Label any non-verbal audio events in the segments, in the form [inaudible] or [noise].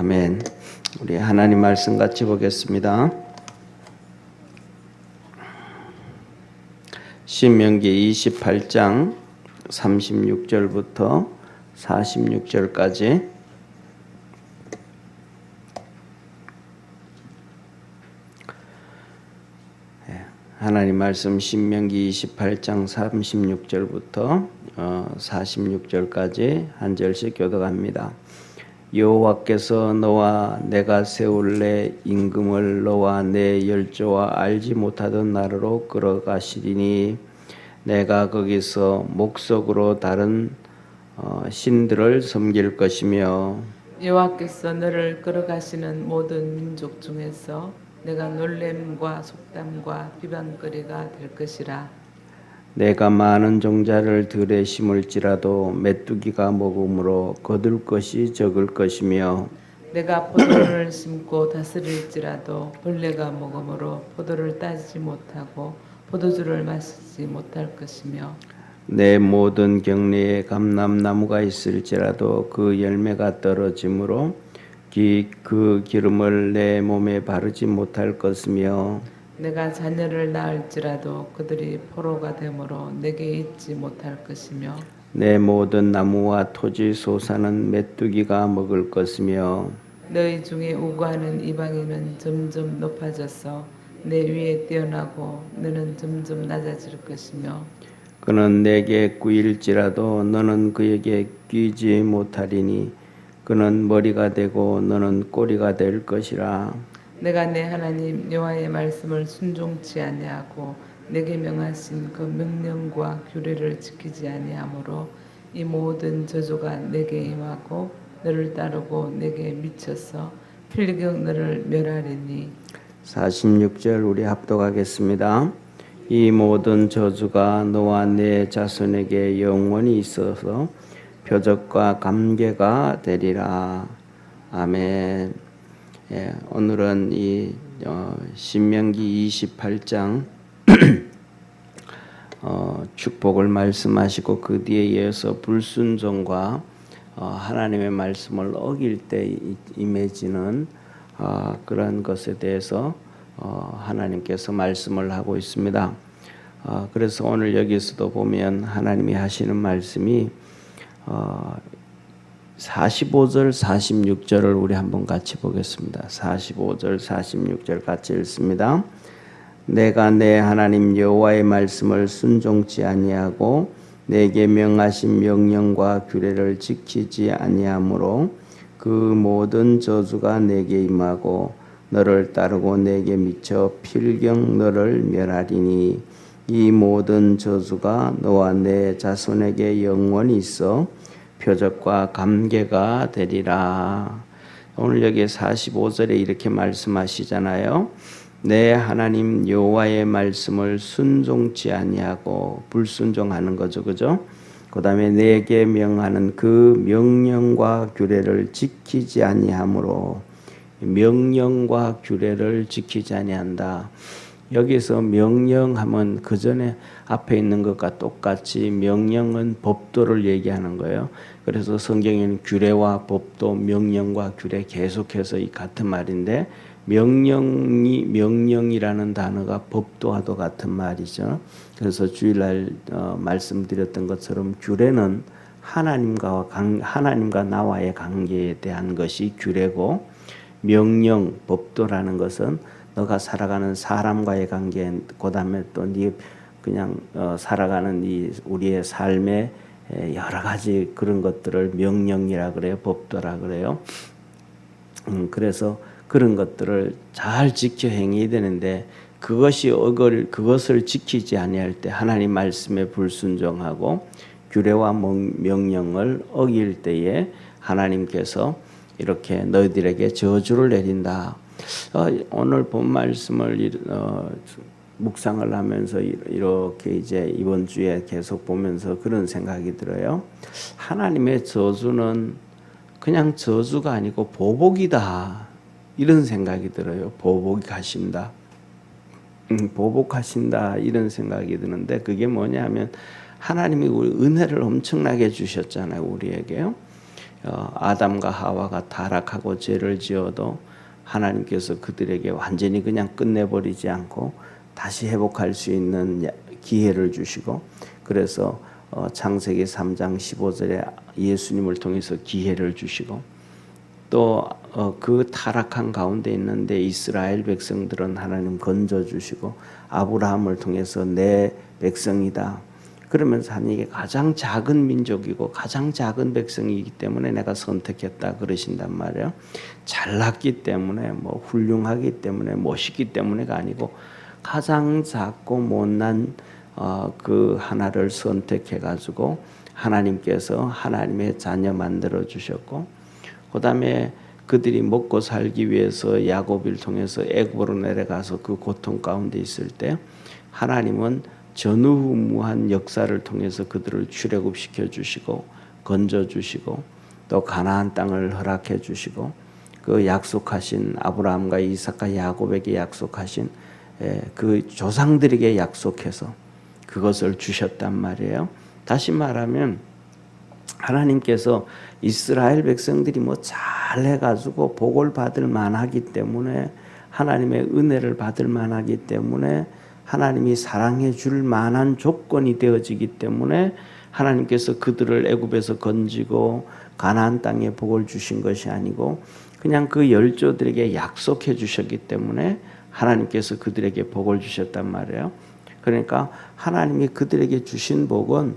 아멘. 우리 하나님 말씀 같이 보겠습니다. 신명기 28장 36절부터 46절까지 예, 하나님 말씀 신명기 28장 36절부터 46절까지 한 절씩 교독합니다. 여호와께서 너와 내가 세울래 임금을 너와 내 열조와 알지 못하던 나라로 끌어가시리니 내가 거기서 목석으로 다른 어, 신들을 섬길 것이며 여호와께서 너를 끌어가시는 모든 민족 중에서 내가 놀램과 속담과 비방거리가 될 것이라 내가 많은 종자를 들에 심을지라도 메뚜기가 먹음으로 거둘 것이 적을 것이며 내가 포도를 심고 다스릴지라도 벌레가 먹음으로 포도를 따지 못하고 포도주를 마시지 못할 것이며 내 모든 경내에 감람나무가 있을지라도 그 열매가 떨어지므로 기, 그 기름을 내 몸에 바르지 못할 것이며 내가 자녀를 낳을지라도 그들이 포로가 되므로 내게 있지 못할 것이며 내 모든 나무와 토지 소사는 메뚜기가 먹을 것이며 너희 중에 우고하는 이방인은 점점 높아져서 내 위에 뛰어나고 너는 점점 낮아질 것이며 그는 내게 꾸일지라도 너는 그에게 끼지 못하리니 그는 머리가 되고 너는 꼬리가 될 것이라 내가 내 하나님 여호와의 말씀을 순종치 아니하고 내게 명하신 그 명령과 규례를 지키지 아니하므로 이 모든 저주가 내게 임하고 너를 따르고 내게 미쳐서 필경 너를 멸하리니 46절 우리 합독하겠습니다. 이 모든 저주가 너와 내 자손에게 영원히 있어서 표적과 감개가 되리라. 아멘. 예, 오늘은 이 어, 신명기 28장 [clears throat] 어, 축복을 말씀하시고 그 뒤에 이어서 불순종과 어, 하나님의 말씀을 어길 때 이- 임해지는 어, 그런 것에 대해서 어, 하나님께서 말씀을 하고 있습니다. 어, 그래서 오늘 여기서도 보면 하나님이 하시는 말씀이 어, 45절, 46절을 우리 한번 같이 보겠습니다. 45절, 46절 같이 읽습니다. 내가 내 하나님 여호와의 말씀을 순종치 아니하고 내게 명하신 명령과 규례를 지키지 아니하므로 그 모든 저주가 내게 임하고 너를 따르고 내게 미쳐 필경 너를 멸하리니 이 모든 저주가 너와 내 자손에게 영원히 있어 표적과 감개가 되리라. 오늘 여기 45절에 이렇게 말씀하시잖아요. 내 하나님 여호와의 말씀을 순종치 아니하고 불순종하는 거죠. 그죠? 그다음에 내게 명하는 그 명령과 규례를 지키지 아니하므로 명령과 규례를 지키지 아니한다. 여기서 명령하면 그 전에 앞에 있는 것과 똑같이 명령은 법도를 얘기하는 거예요. 그래서 성경에는 규례와 법도, 명령과 규례 계속해서 이 같은 말인데 명령이 명령이라는 단어가 법도와도 같은 말이죠. 그래서 주일날 어, 말씀드렸던 것처럼 규례는 하나님과 관, 하나님과 나와의 관계에 대한 것이 규례고 명령 법도라는 것은 너가 살아가는 사람과의 관계 그다음에 또 네 그냥 어, 살아가는 이 우리의 삶의 에, 여러 가지 그런 것들을 명령이라 그래요 법도라 그래요 음, 그래서 그런 것들을 잘 지켜 행해야 되는데 그것이 어걸 그것을 지키지 아니할 때 하나님 말씀에 불순종하고 규례와 명- 명령을 어길 때에 하나님께서 이렇게 너희들에게 저주를 내린다. 어, 오늘 본 말씀을 이- 어, 묵상을 하면서 이- 이렇게 이제 이번 주에 계속 보면서 그런 생각이 들어요. 하나님의 저주는 그냥 저주가 아니고 보복이다. 이런 생각이 들어요. 보복이 가신다. 음, 보복하신다 이런 생각이 드는데 그게 뭐냐면 하나님이 우리 은혜를 엄청나게 주셨잖아요 우리에게요. 어, 아담과 하와가 타락하고 죄를 지어도 하나님께서 그들에게 완전히 그냥 끝내버리지 않고 다시 회복할 수 있는 야- 기회를 주시고 그래서 어, 창세기 3장 15절에 예수님을 통해서 기회를 주시고 또그 타락한 가운데 있는데 이스라엘 백성들은 하나님 건져 주시고 아브라함을 통해서 내 백성이다. 그러면서 하나님께 가장 작은 민족이고 가장 작은 백성이기 때문에 내가 선택했다 그러신단 말이에요. 잘났기 때문에 뭐 훌륭하기 때문에 멋있기 때문에가 아니고 가장 작고 못난 어, 그 하나를 선택해 가지고 하나님께서 하나님의 자녀 만들어 주셨고 그다음에 그들이 먹고 살기 위해서 야곱을 통해서 애굽으로 내려가서 그 고통 가운데 있을 때 하나님은 전후무한 역사를 통해서 그들을 출애굽시켜 주시고 건져 주시고 또 가나안 땅을 허락해 주시고 그 약속하신 아브라함과 이삭과 야곱에게 약속하신 에, 그 조상들에게 약속해서 그것을 주셨단 말이에요. 다시 말하면 하나님께서 이스라엘 백성들이 뭐 잘해가지고 복을 받을 만하기 때문에 하나님의 은혜를 받을 만하기 때문에 하나님이 사랑해 줄 만한 조건이 되어지기 때문에 하나님께서 그들을 애굽에서 건지고 가나안 땅에 복을 주신 것이 아니고 그냥 그 열조들에게 약속해 주셨기 때문에 하나님께서 그들에게 복을 주셨단 말이에요. 그러니까 하나님이 그들에게 주신 복은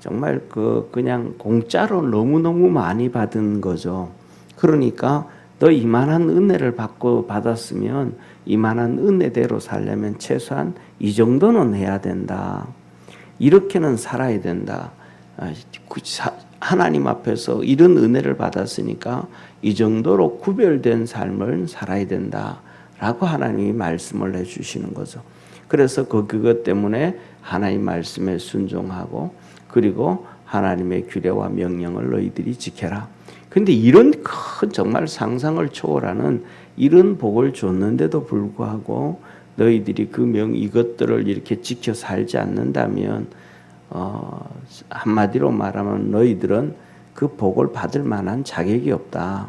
정말 그 그냥 공짜로 너무너무 많이 받은 거죠. 그러니까 너 이만한 은혜를 받고 받았으면 이만한 은혜대로 살려면 최소한 이 정도는 해야 된다. 이렇게는 살아야 된다. 아, 하나님 앞에서 이런 은혜를 받았으니까 이 정도로 구별된 삶을 살아야 된다 라고 하나님이 말씀을 해 주시는 거죠. 그래서 그 그것 때문에 하나님 말씀에 순종하고 그리고 하나님의 규례와 명령을 너희들이 지켜라. 근데 이런 큰 정말 상상을 초월하는 이런 복을 줬는데도 불구하고 너희들이 그 명 이것들을 이렇게 지켜 살지 않는다면 어, 한마디로 말하면 너희들은 그 복을 받을 만한 자격이 없다.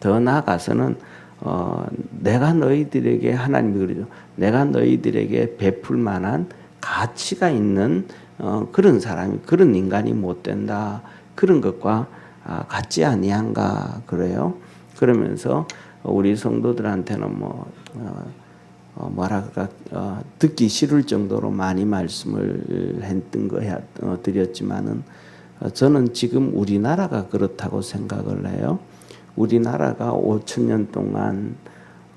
더 나아가서는 어, 내가 너희들에게 하나님이 그러죠. 내가 너희들에게 베풀 만한 가치가 있는 어, 그런 사람이 그런 인간이 못 된다. 그런 것과 아, 같지 아니한가 그래요. 그러면서 우리 성도들한테는 뭐 어, 어, 뭐랄까 어, 듣기 싫을 정도로 많이 말씀을 했던 거야 어, 드렸지만은 어, 저는 지금 우리나라가 그렇다고 생각을 해요. 우리나라가 5천 년 동안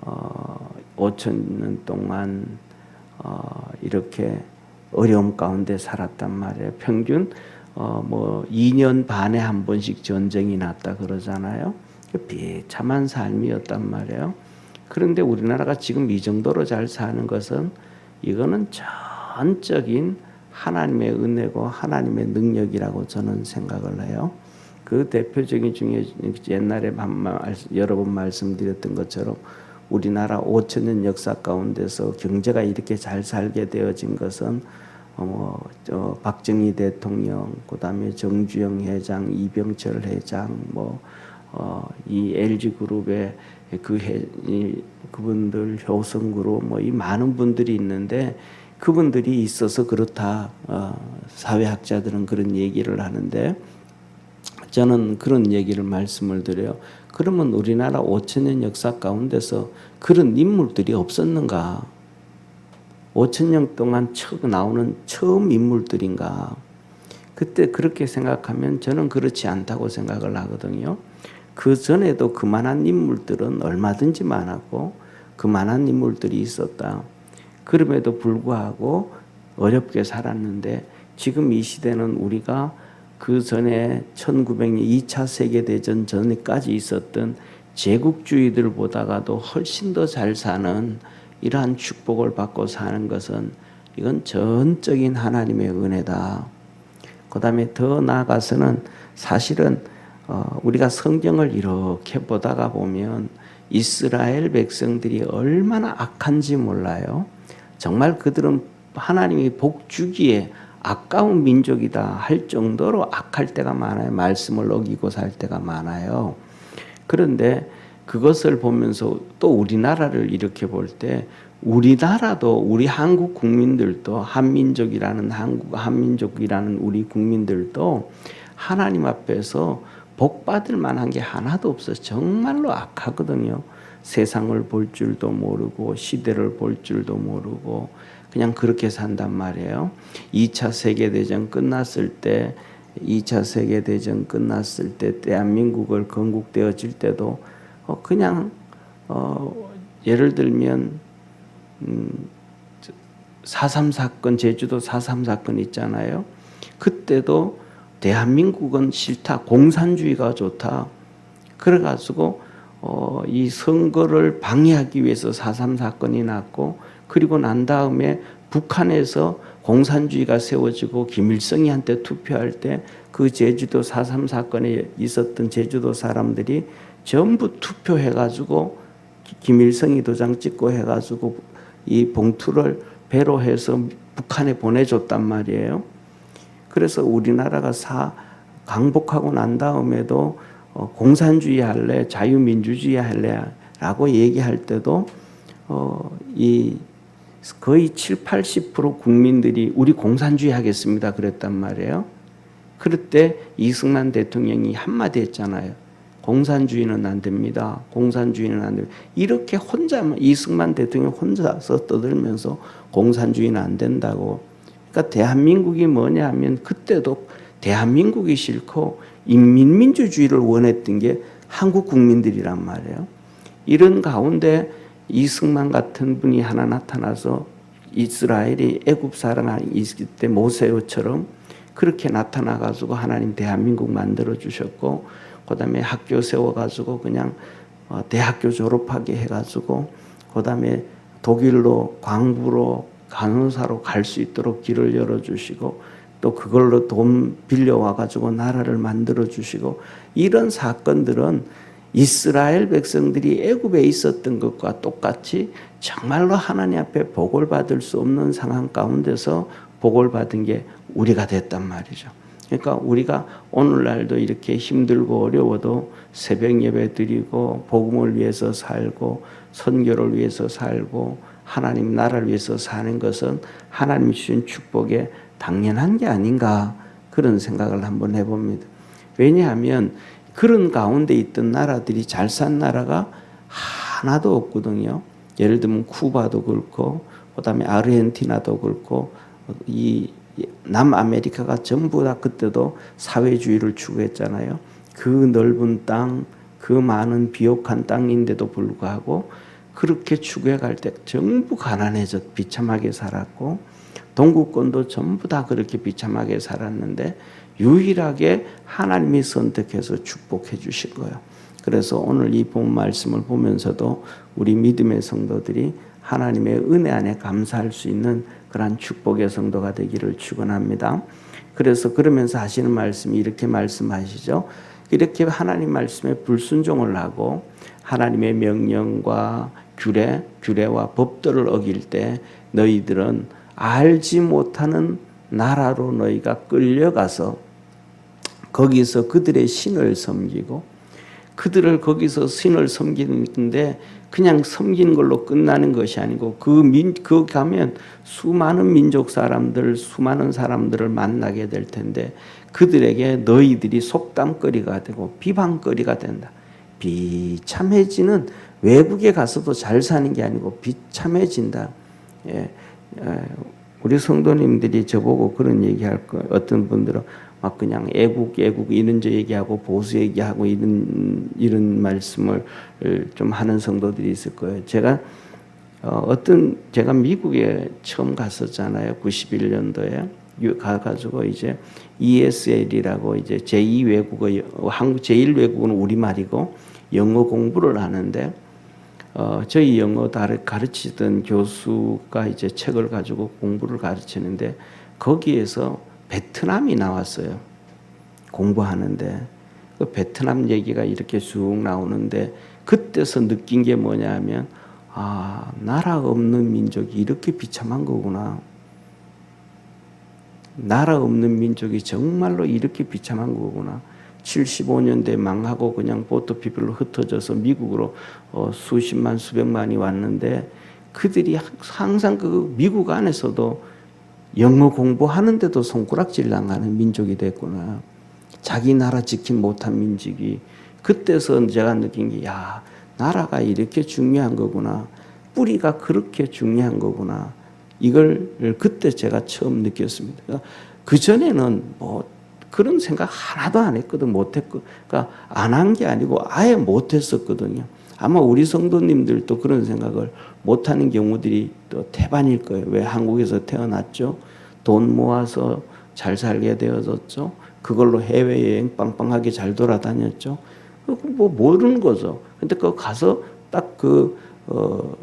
어, 5천 년 동안 어, 이렇게 어려움 가운데 살았단 말이에요. 평균 어, 뭐 2년 반에 한 번씩 전쟁이 났다 그러잖아요. 비참한 삶이었단 말이에요. 그런데 우리나라가 지금 이 정도로 잘 사는 것은 이거는 전적인 하나님의 은혜고 하나님의 능력이라고 저는 생각을 해요. 그 대표적인 중에 옛날에 한 말- 여러 번 말씀드렸던 것처럼 우리나라 5천 년 역사 가운데서 경제가 이렇게 잘 살게 되어진 것은 어, 저 박정희 대통령, 그다음에 정주영 회장, 이병철 회장, 뭐 어, 이 LG 그룹의 그 회, 이, 그분들 효성 그룹 뭐이 많은 분들이 있는데 그분들이 있어서 그렇다. 어, 사회학자들은 그런 얘기를 하는데 저는 그런 얘기를 말씀을 드려요. 그러면 우리나라 5천 년 역사 가운데서 그런 인물들이 없었는가? 5천 년 동안 처음 나오는 처음 인물들인가? 그때 그렇게 생각하면 저는 그렇지 않다고 생각을 하거든요. 그 전에도 그만한 인물들은 얼마든지 많았고 그만한 인물들이 있었다. 그럼에도 불구하고 어렵게 살았는데 지금 이 시대는 우리가 그 전에 1900년 2차 세계대전 전에까지 있었던 제국주의들보다가도 훨씬 더 잘 사는 이러한 축복을 받고 사는 것은 이건 전적인 하나님의 은혜다. 그 다음에 더 나아가서는 사실은 어, 우리가 성경을 이렇게 보다가 보면 이스라엘 백성들이 얼마나 악한지 몰라요. 정말 그들은 하나님이 복 주기에 아까운 민족이다 할 정도로 악할 때가 많아요. 말씀을 어기고 살 때가 많아요. 그런데 그것을 보면서 또 우리나라를 이렇게 볼 때 우리나라도 우리 한국 국민들도 한민족이라는 한국 한민족이라는 우리 국민들도 하나님 앞에서 복 받을 만한 게 하나도 없어. 정말로 악하거든요. 세상을 볼 줄도 모르고 시대를 볼 줄도 모르고 그냥 그렇게 산단 말이에요. 2차 세계 대전 끝났을 때 2차 세계 대전 끝났을 때 대한민국을 건국되어질 때도 어 그냥 어 예를 들면 음 4.3 사건 제주도 4.3 사건 있잖아요. 그때도 대한민국은 싫다. 공산주의가 좋다. 그래 가지고 어, 이 선거를 방해하기 위해서 4.3 사건이 났고 그리고 난 다음에 북한에서 공산주의가 세워지고 김일성이 한테 투표할 때 그 제주도 4.3 사건에 있었던 제주도 사람들이 전부 투표해 가지고 김일성이 도장 찍고 해 가지고 이 봉투를 배로 해서 북한에 보내줬단 말이에요. 그래서 우리나라가 사 강복하고 난 다음에도 어, 공산주의 할래, 자유민주주의 할래라고 얘기할 때도 어, 이 거의 7, 80% 국민들이 우리 공산주의 하겠습니다. 그랬단 말이에요. 그럴 때 이승만 대통령이 한마디 했잖아요. 공산주의는 안 됩니다. 공산주의는 안 됩니다. 이렇게 혼자만 이승만 대통령 혼자서 떠들면서 공산주의는 안 된다고. 그러니까 대한민국이 뭐냐 하면 그때도 대한민국이 싫고 인민민주주의를 원했던 게 한국 국민들이란 말이에요. 이런 가운데 이승만 같은 분이 하나 나타나서 이스라엘이 애굽 사람 있을 때 모세처럼 그렇게 나타나 가지고 하나님 대한민국 만들어 주셨고 그다음에 학교 세워 가지고 그냥 어, 대학교 졸업하게 해 가지고 그다음에 독일로 광부로 간호사로 갈 수 있도록 길을 열어 주시고 또 그걸로 돈 빌려와 가지고 나라를 만들어 주시고 이런 사건들은 이스라엘 백성들이 애굽에 있었던 것과 똑같이 정말로 하나님 앞에 복을 받을 수 없는 상황 가운데서 복을 받은 게 우리가 됐단 말이죠. 그러니까 우리가 오늘날도 이렇게 힘들고 어려워도 새벽 예배 드리고 복음을 위해서 살고 선교를 위해서 살고 하나님 나라를 위해서 사는 것은 하나님 주신 축복에 당연한 게 아닌가 그런 생각을 한번 해봅니다. 왜냐하면 그런 가운데 있던 나라들이 잘 산 나라가 하나도 없거든요. 예를 들면 쿠바도 그렇고 그다음에 아르헨티나도 그렇고 이 남아메리카가 전부 다 그때도 사회주의를 추구했잖아요. 그 넓은 땅, 그 많은 비옥한 땅인데도 불구하고 그렇게 추구해 갈 때 전부 가난해져 비참하게 살았고 동구권도 전부 다 그렇게 비참하게 살았는데 유일하게 하나님이 선택해서 축복해 주신 거예요. 그래서 오늘 이 본 말씀을 보면서도 우리 믿음의 성도들이 하나님의 은혜 안에 감사할 수 있는 그러한 축복의 성도가 되기를 축원합니다. 그래서 그러면서 하시는 말씀이 이렇게 말씀하시죠. 이렇게 하나님 말씀에 불순종을 하고 하나님의 명령과 규례, 규례와 법도를 어길 때 너희들은 알지 못하는 나라로 너희가 끌려가서 거기서 그들의 신을 섬기고 그들을 거기서 신을 섬기는데 그냥 섬기는 걸로 끝나는 것이 아니고 그 민, 그 가면 수많은 민족 사람들, 수많은 사람들을 만나게 될 텐데 그들에게 너희들이 속담거리가 되고 비방거리가 된다. 비참해지는 외국에 가서도 잘 사는 게 아니고 비참해진다. 예, 예, 우리 성도님들이 저보고 그런 얘기할 거 어떤 분들은 막 그냥 애국 애국 이런 저 얘기하고 보수 얘기하고 이런 이런 말씀을 좀 하는 성도들이 있을 거예요. 제가 어, 어떤 제가 미국에 처음 갔었잖아요. 91년도에 가가지고 이제 ESL이라고 이제 제2 외국어 한국 제1 외국어는 우리 말이고 영어 공부를 하는데 어, 저희 영어 가르치던 교수가 이제 책을 가지고 공부를 가르치는데 거기에서 베트남이 나왔어요. 공부하는데 그 베트남 얘기가 이렇게 쭉 나오는데 그때서 느낀 게 뭐냐면 아 나라 없는 민족이 이렇게 비참한 거구나. 나라 없는 민족이 정말로 이렇게 비참한 거구나. 75년대 망하고 그냥 보트 피플로 흩어져서 미국으로 어, 수십만 수백만이 왔는데 그들이 항상 그 미국 안에서도 영어 공부하는데도 손가락질 당하는 민족이 됐구나. 자기 나라 지키 못한 민족이 그때서 제가 느낀 게 야 나라가 이렇게 중요한 거구나. 뿌리가 그렇게 중요한 거구나. 이걸 그때 제가 처음 느꼈습니다. 그 전에는 뭐 그런 생각 하나도 안 했거든 못 했고, 그러니까 안 한 게 아니고 아예 못 했었거든요. 아마 우리 성도님들도 그런 생각을 못하는 경우들이 또 태반일 거예요. 왜 한국에서 태어났죠? 돈 모아서 잘 살게 되어졌죠. 그걸로 해외여행 빵빵하게 잘 돌아다녔죠. 뭐 모르는 거죠. 근데 그 가서 딱그 어,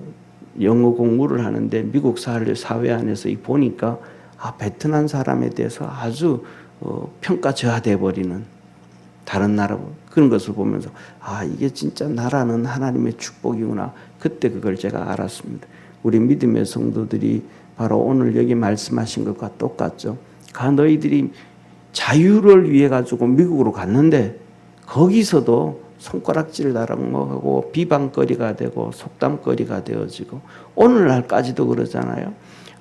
영어 공부를 하는데 미국 사회, 안에서 이 보니까 아 베트남 사람에 대해서 아주 어, 평가 저하돼 버리는 다른 나라 그런 것을 보면서 아 이게 진짜 나라는 하나님의 축복이구나 그때 그걸 제가 알았습니다. 우리 믿음의 성도들이 바로 오늘 여기 말씀하신 것과 똑같죠. 가 너희들이 자유를 위해 가지고 미국으로 갔는데 거기서도 손가락질 나랑하고 비방거리가 되고 속담거리가 되어지고 오늘날까지도 그러잖아요.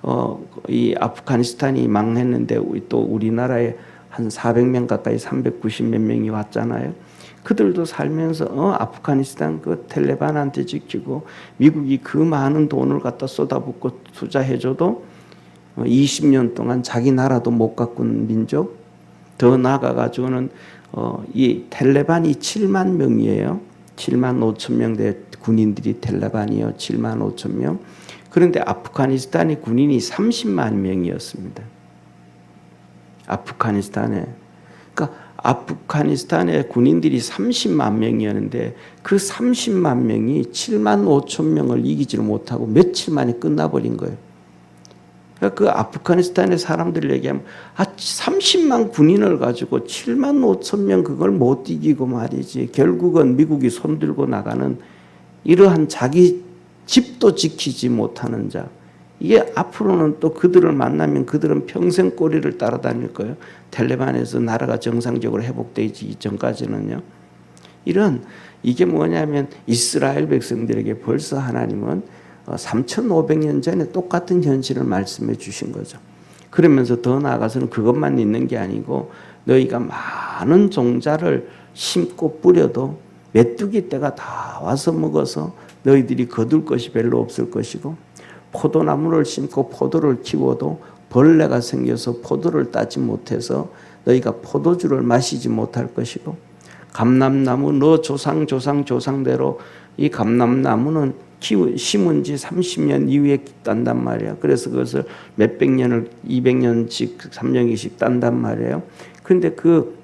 어, 이 아프가니스탄이 망했는데 또 우리나라에 한 400명 가까이 390 몇 명이 왔잖아요. 그들도 살면서 어, 아프가니스탄 그 텔레반한테 지키고 미국이 그 많은 돈을 갖다 쏟아붓고 투자해줘도 20년 동안 자기 나라도 못 가꾼 민족 더 나아가가지고는 어, 이 텔레반이 7만 명이에요. 7만 5천 명대 군인들이 텔레반이요. 7만 5천 명. 그런데 아프가니스탄의 군인이 30만 명이었습니다. 아프가니스탄에. 아프가니스탄의 군인들이 30만 명이었는데 그 30만 명이 7만 5천 명을 이기지를 못하고 며칠 만에 끝나버린 거예요. 그러니까 그 아프가니스탄의 사람들 얘기하면 아 30만 군인을 가지고 7만 5천 명 그걸 못 이기고 말이지 결국은 미국이 손들고 나가는 이러한 자기 집도 지키지 못하는 자 이게 앞으로는 또 그들을 만나면 그들은 평생 꼬리를 따라다닐 거예요. 텔레반에서 나라가 정상적으로 회복되기 이전까지는요. 이런 이게 뭐냐면 이스라엘 백성들에게 벌써 하나님은 3,500년 어, 전에 똑같은 현실을 말씀해 주신 거죠. 그러면서 더 나아가서는 그것만 있는 게 아니고 너희가 많은 종자를 심고 뿌려도 메뚜기 때가 다 와서 먹어서 너희들이 거둘 것이 별로 없을 것이고 포도나무를 심고 포도를 키워도 벌레가 생겨서 포도를 따지 못해서 너희가 포도주를 마시지 못할 것이고 감람나무 너 조상 조상 조상대로 이 감람나무는 키우, 심은 지 30년 이후에 딴단 말이야. 그래서 그것을 몇백 년을 200년씩 3년씩 딴단 말이에요. 근데 그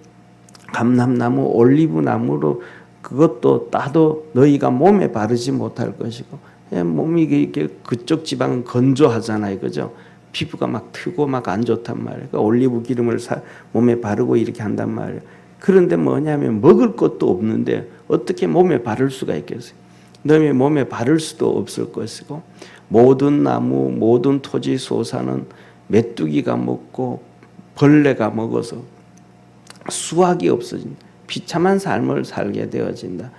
감람나무 올리브 나무로 그것도 따도 너희가 몸에 바르지 못할 것이고 예, 몸이 이게 그쪽 지방은 건조하잖아요. 그죠? 피부가 막 트고 막 안 좋단 말이에요. 그러니까 올리브 기름을 사, 몸에 바르고 이렇게 한단 말이에요. 그런데 뭐냐면 먹을 것도 없는데 어떻게 몸에 바를 수가 있겠어요? 너희 몸에 바를 수도 없을 것이고 모든 나무 모든 토지 소사는 메뚜기가 먹고 벌레가 먹어서 수확이 없어진다. 비참한 삶을 살게 되어진다.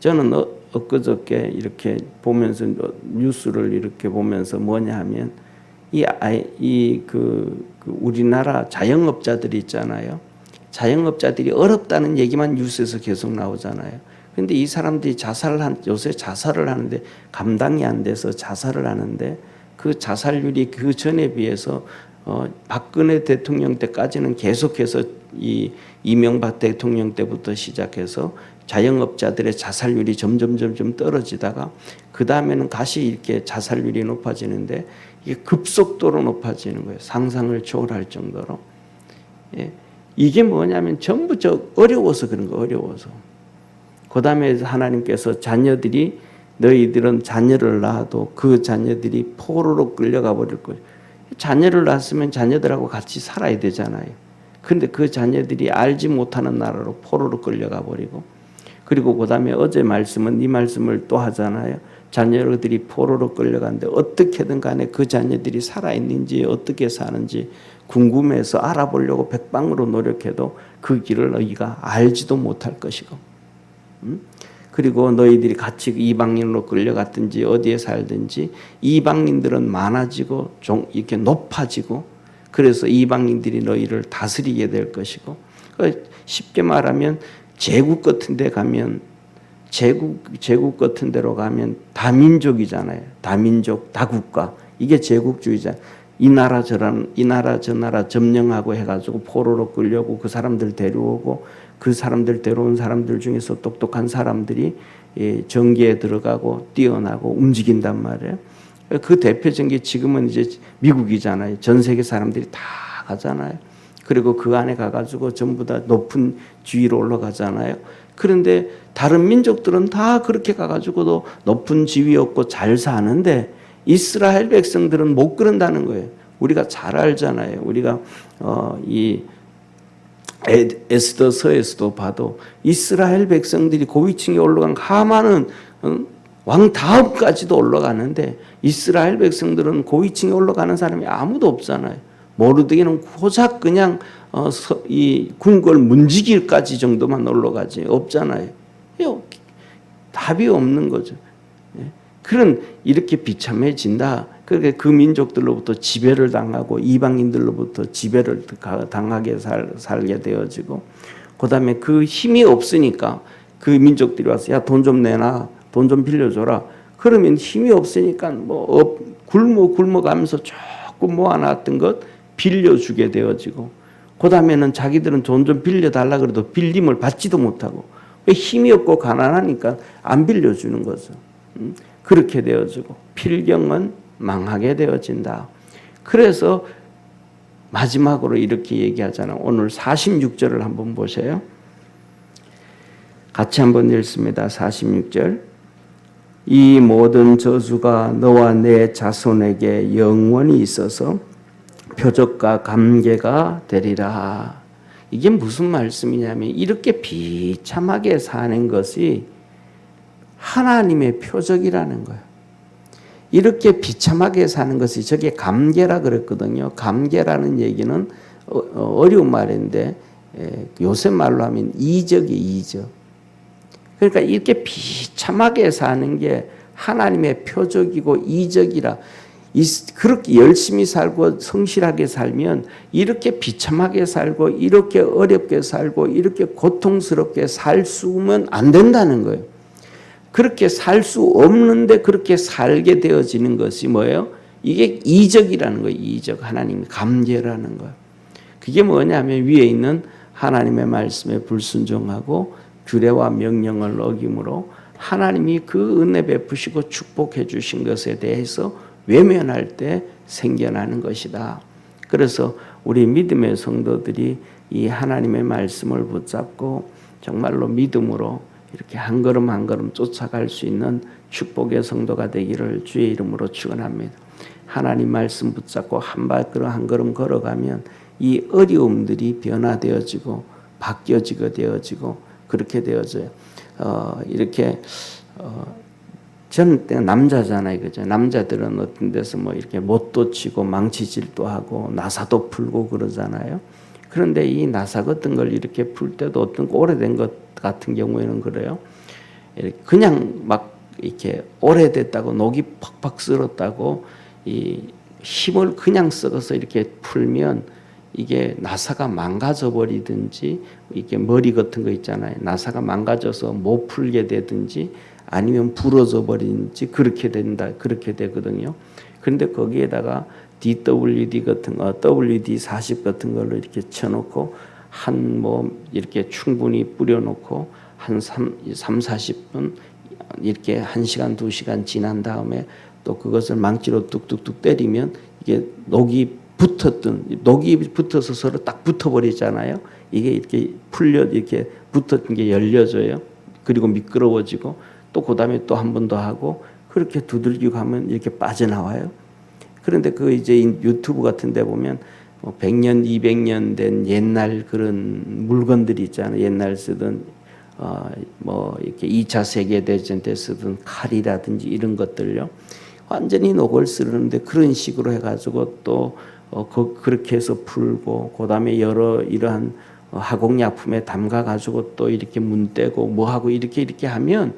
저는 어, 엊그저께 이렇게 보면서 뉴스를 이렇게 보면서 뭐냐 하면 이 아이 이그 그 우리나라 자영업자들이 있잖아요. 자영업자들이 어렵다는 얘기만 뉴스에서 계속 나오잖아요. 근데 이 사람들이 자살을 한 요새 자살을 하는데 감당이 안 돼서 자살을 하는데 그 자살률이 그 전에 비해서 어 박근혜 대통령 때까지는 계속해서 이 이명박 대통령 때부터 시작해서 자영업자들의 자살률이 점점 점점 떨어지다가 그 다음에는 다시 이렇게 자살률이 높아지는데 이게 급속도로 높아지는 거예요. 상상을 초월할 정도로. 예. 이게 뭐냐면 전부 저 어려워서 그런 거 어려워서. 그 다음에 하나님께서 자녀들이 너희들은 자녀를 낳아도 그 자녀들이 포로로 끌려가 버릴 거예요. 자녀를 낳았으면 자녀들하고 같이 살아야 되잖아요. 근데 그 자녀들이 알지 못하는 나라로 포로로 끌려가 버리고 그리고 그 다음에 어제 말씀은 이 말씀을 또 하잖아요. 자녀들이 포로로 끌려가는데 어떻게든 간에 그 자녀들이 살아있는지 어떻게 사는지 궁금해서 알아보려고 백방으로 노력해도 그 길을 너희가 알지도 못할 것이고 음? 그리고 너희들이 같이 이방인으로 끌려갔든지 어디에 살든지 이방인들은 많아지고 좀 이렇게 높아지고 그래서 이방인들이 너희를 다스리게 될 것이고 그 쉽게 말하면 제국 같은 데 가면 제국 제국 같은 데로 가면 다민족이잖아요. 다민족, 다국가. 이게 제국주의자. 이 나라 저런 이 나라 저 나라 점령하고 해가지고 포로로 끌려고 그 사람들 데려오고 그 사람들 데려온 사람들 중에서 똑똑한 사람들이 예, 정계에 들어가고 뛰어나고 움직인단 말이에요. 그 대표적인 게 지금은 이제 미국이잖아요. 전 세계 사람들이 다 가잖아요. 그리고 그 안에 가가지고 전부 다 높은 지위로 올라가잖아요. 그런데 다른 민족들은 다 그렇게 가가지고도 높은 지위 얻고 잘 사는데 이스라엘 백성들은 못 그런다는 거예요. 우리가 잘 알잖아요. 우리가 어, 이 에- 에스더서에서도 봐도 이스라엘 백성들이 고위층에 올라간 어, 왕 다음까지도 올라가는데 이스라엘 백성들은 고위층에 올라가는 사람이 아무도 없잖아요. 모르드게는 고작 그냥 어, 서, 이 궁궐 문지기까지 정도만 올라가지 없잖아요. 요, 답이 없는 거죠. 예. 그런 이렇게 비참해진다. 그렇게 그 민족들로부터 지배를 당하고 이방인들로부터 지배를 가- 당하게 살, 살게 되어지고 그다음에 그 힘이 없으니까 그 민족들이 와서 야 돈 좀 내놔 돈 좀 빌려줘라 그러면 힘이 없으니까 뭐 업, 굶어 굶어가면서 조금 모아놨던 것 빌려주게 되어지고 그 다음에는 자기들은 돈 좀 빌려달라 그래도 빌림을 받지도 못하고 왜 힘이 없고 가난하니까 안 빌려주는 거죠. 음, 그렇게 되어지고 필경은 망하게 되어진다. 그래서 마지막으로 이렇게 얘기하잖아. 오늘 46절을 한번 보세요. 같이 한번 읽습니다. 46절. 이 모든 저주가 너와 내 자손에게 영원히 있어서 표적과 감개가 되리라. 이게 무슨 말씀이냐면 이렇게 비참하게 사는 것이 하나님의 표적이라는 거예요. 이렇게 비참하게 사는 것이 저게 감개라 그랬거든요. 감개라는 얘기는 어- 어, 어려운 말인데 에, 요새 말로 하면 이적이 이적. 그러니까 이렇게 비참하게 사는 게 하나님의 표적이고 이적이라 이- 그렇게 열심히 살고 성실하게 살면 이렇게 비참하게 살고 이렇게 어렵게 살고 이렇게 고통스럽게 살 수면 안 된다는 거예요. 그렇게 살 수 없는데 그렇게 살게 되어지는 것이 뭐예요? 이게 이적이라는 거예요. 이적 하나님 감개라는 거예요. 그게 뭐냐면 위에 있는 하나님의 말씀에 불순종하고 규례와 명령을 어김으로 하나님이 그 은혜 베푸시고 축복해 주신 것에 대해서 외면할 때 생겨나는 것이다. 그래서 우리 믿음의 성도들이 이 하나님의 말씀을 붙잡고 정말로 믿음으로 이렇게 한 걸음 한 걸음 쫓아갈 수 있는 축복의 성도가 되기를 주의 이름으로 축원합니다. 하나님 말씀 붙잡고 한 발걸음 한 걸음 걸어가면 이 어려움들이 변화되어지고 바뀌어지게 되어지고 그렇게 되어져요. 어, 이렇게 어, 저는 때가 남자잖아요, 그죠? 남자들은 어떤 데서 뭐 이렇게 못도 치고 망치질도 하고 나사도 풀고 그러잖아요. 그런데 이 나사 같은 걸 이렇게 풀 때도 어떤 오래된 것 같은 경우에는 그래요. 그냥 막 이렇게 오래됐다고 녹이 팍팍 쓸었다고 이 힘을 그냥 썩어서 이렇게 풀면 이게 나사가 망가져 버리든지 이게 머리 같은 거 있잖아요. 나사가 망가져서 못 풀게 되든지 아니면 부러져 버리든지 그렇게 된다. 그렇게 되거든요. 그런데 거기에다가 DWD 같은 거, WD 40 같은 걸로 이렇게 쳐놓고 한 뭐 이렇게 충분히 뿌려놓고 한 3, 3 40분 이렇게 1시간, 2시간 지난 다음에 또 그것을 망치로 뚝뚝뚝 때리면 이게 녹이 붙었던 녹이 붙어서 서로 딱 붙어버리잖아요. 이게 이렇게 풀려 이렇게 붙었던 게 열려져요. 그리고 미끄러워지고 또 그 다음에 또 한 번 더 하고 그렇게 두들기고 하면 이렇게 빠져나와요. 그런데 그 이제 인- 유튜브 같은 데 보면 뭐 100년, 200년 된 옛날 그런 물건들이 있잖아요. 옛날 쓰던 어, 뭐 이렇게 2차 세계 대전 때 쓰던 칼이라든지 이런 것들요. 완전히 녹을 쓰는데 그런 식으로 해 가지고 또 어, 그, 그렇게 해서 풀고 그다음에 여러 이러한 어, 화공약품에 담가 가지고 또 이렇게 문대고 뭐 하고 이렇게 이렇게 하면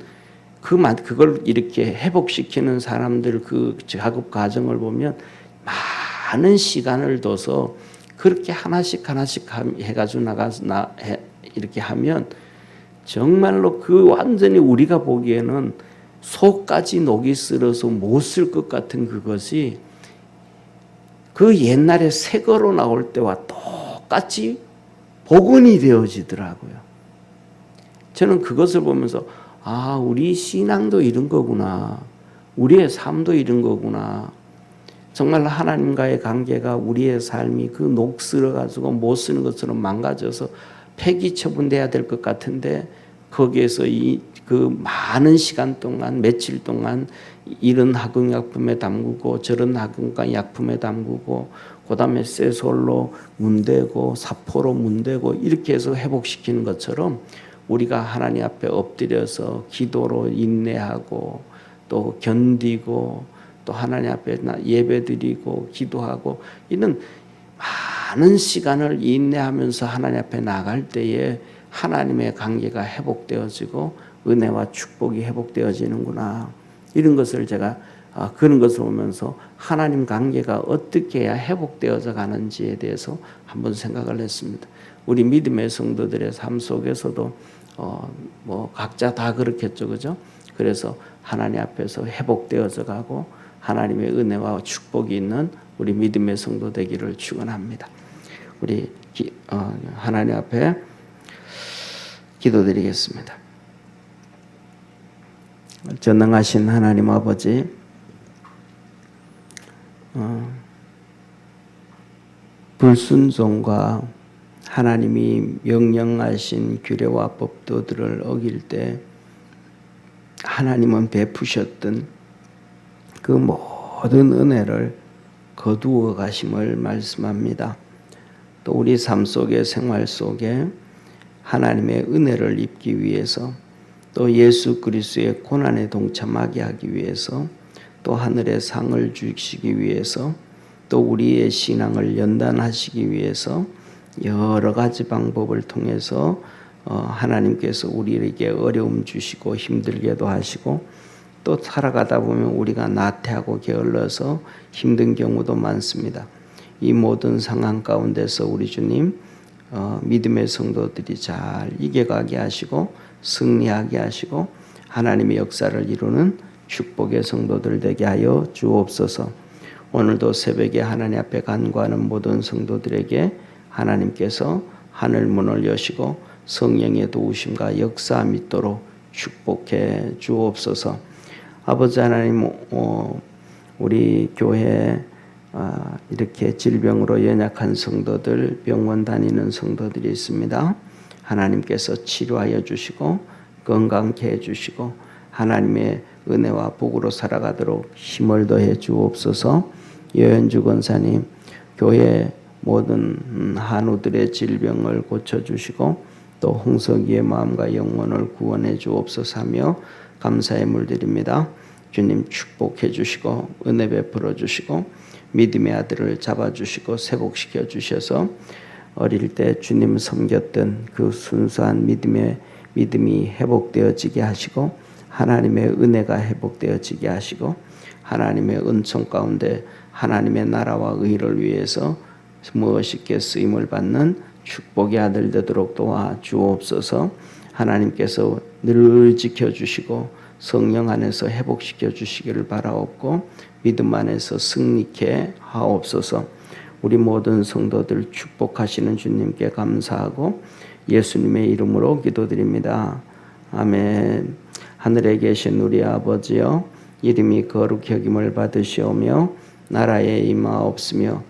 그만 그걸 이렇게 회복시키는 사람들 그 작업 과정을 보면 많은 시간을 둬서 그렇게 하나씩 하나씩 함- 해가지고 나가서 나 해, 이렇게 하면 정말로 그 완전히 우리가 보기에는 속까지 녹이 쓸어서 못 쓸 것 같은 그것이 그 옛날에 새 거로 나올 때와 똑같이 복원이 되어지더라고요. 저는 그것을 보면서 아, 우리 신앙도 이런 거구나. 우리의 삶도 이런 거구나. 정말 하나님과의 관계가 우리의 삶이 그 녹슬어 가지고 못 쓰는 것처럼 망가져서 폐기 처분돼야 될 것 같은데 거기에서 이 그 많은 시간 동안 며칠 동안 이런 학용약품에 담그고 저런 학용약품에 담그고 그다음에 쇠솔로 문대고 사포로 문대고 이렇게 해서 회복시키는 것처럼 우리가 하나님 앞에 엎드려서 기도로 인내하고 또 견디고 또 하나님 앞에 나- 예배드리고 기도하고 이런 많은 시간을 인내하면서 하나님 앞에 나갈 때에 하나님의 관계가 회복되어지고 은혜와 축복이 회복되어지는구나 이런 것을 제가 아, 그런 것을 보면서 하나님 관계가 어떻게 해야 회복되어져 가는지에 대해서 한번 생각을 했습니다. 우리 믿음의 성도들의 삶 속에서도 어, 뭐 각자 다 그렇겠죠, 그죠? 그래서 하나님 앞에서 회복되어져 가고 하나님의 은혜와 축복이 있는 우리 믿음의 성도 되기를 축원합니다. 우리 기, 어, 하나님 앞에 기도드리겠습니다. 전능하신 하나님 아버지, 어, 불순종과 하나님이 명령하신 규례와 법도들을 어길 때 하나님은 베푸셨던 그 모든 은혜를 거두어 가심을 말씀합니다. 또 우리 삶 속의 생활 속에 하나님의 은혜를 입기 위해서 또 예수 그리스도의 고난에 동참하게 하기 위해서 또 하늘의 상을 주시기 위해서 또 우리의 신앙을 연단하시기 위해서 여러 가지 방법을 통해서 어, 하나님께서 우리에게 어려움 주시고 힘들게도 하시고 또 살아가다 보면 우리가 나태하고 게을러서 힘든 경우도 많습니다. 이 모든 상황 가운데서 우리 주님 어, 믿음의 성도들이 잘 이겨가게 하시고 승리하게 하시고 하나님의 역사를 이루는 축복의 성도들 되게 하여 주옵소서. 오늘도 새벽에 하나님 앞에 간구하는 모든 성도들에게 하나님께서 하늘 문을 여시고 성령의 도우심과 역사 믿도록 축복해 주옵소서. 아버지 하나님, 어, 우리 교회 아, 이렇게 질병으로 연약한 성도들, 병원 다니는 성도들이 있습니다. 하나님께서 치료하여 주시고 건강케 해 주시고 하나님의 은혜와 복으로 살아가도록 힘을 더해 주옵소서. 여현주 권사님, 교회 모든 음, 한우들의 질병을 고쳐 주시고 또 홍석이의 마음과 영혼을 구원해 주옵소서하며 감사의 물드립니다. 주님 축복해 주시고 은혜 베풀어 주시고 믿음의 아들을 잡아 주시고 세복시켜 주셔서 어릴 때 주님 섬겼던 그 순수한 믿음의 믿음이 회복되어지게 하시고 하나님의 은혜가 회복되어지게 하시고 하나님의 은총 가운데 하나님의 나라와 의를 위해서 무엇이게 쓰임을 받는 축복의 아들 되도록 도와 주옵소서. 하나님께서 늘 지켜주시고 성령 안에서 회복시켜 주시기를 바라옵고 믿음 안에서 승리케 하옵소서. 우리 모든 성도들 축복하시는 주님께 감사하고 예수님의 이름으로 기도드립니다. 아멘. 하늘에 계신 우리 아버지여 이름이 거룩히 여김을 받으시오며 나라에 임하옵으며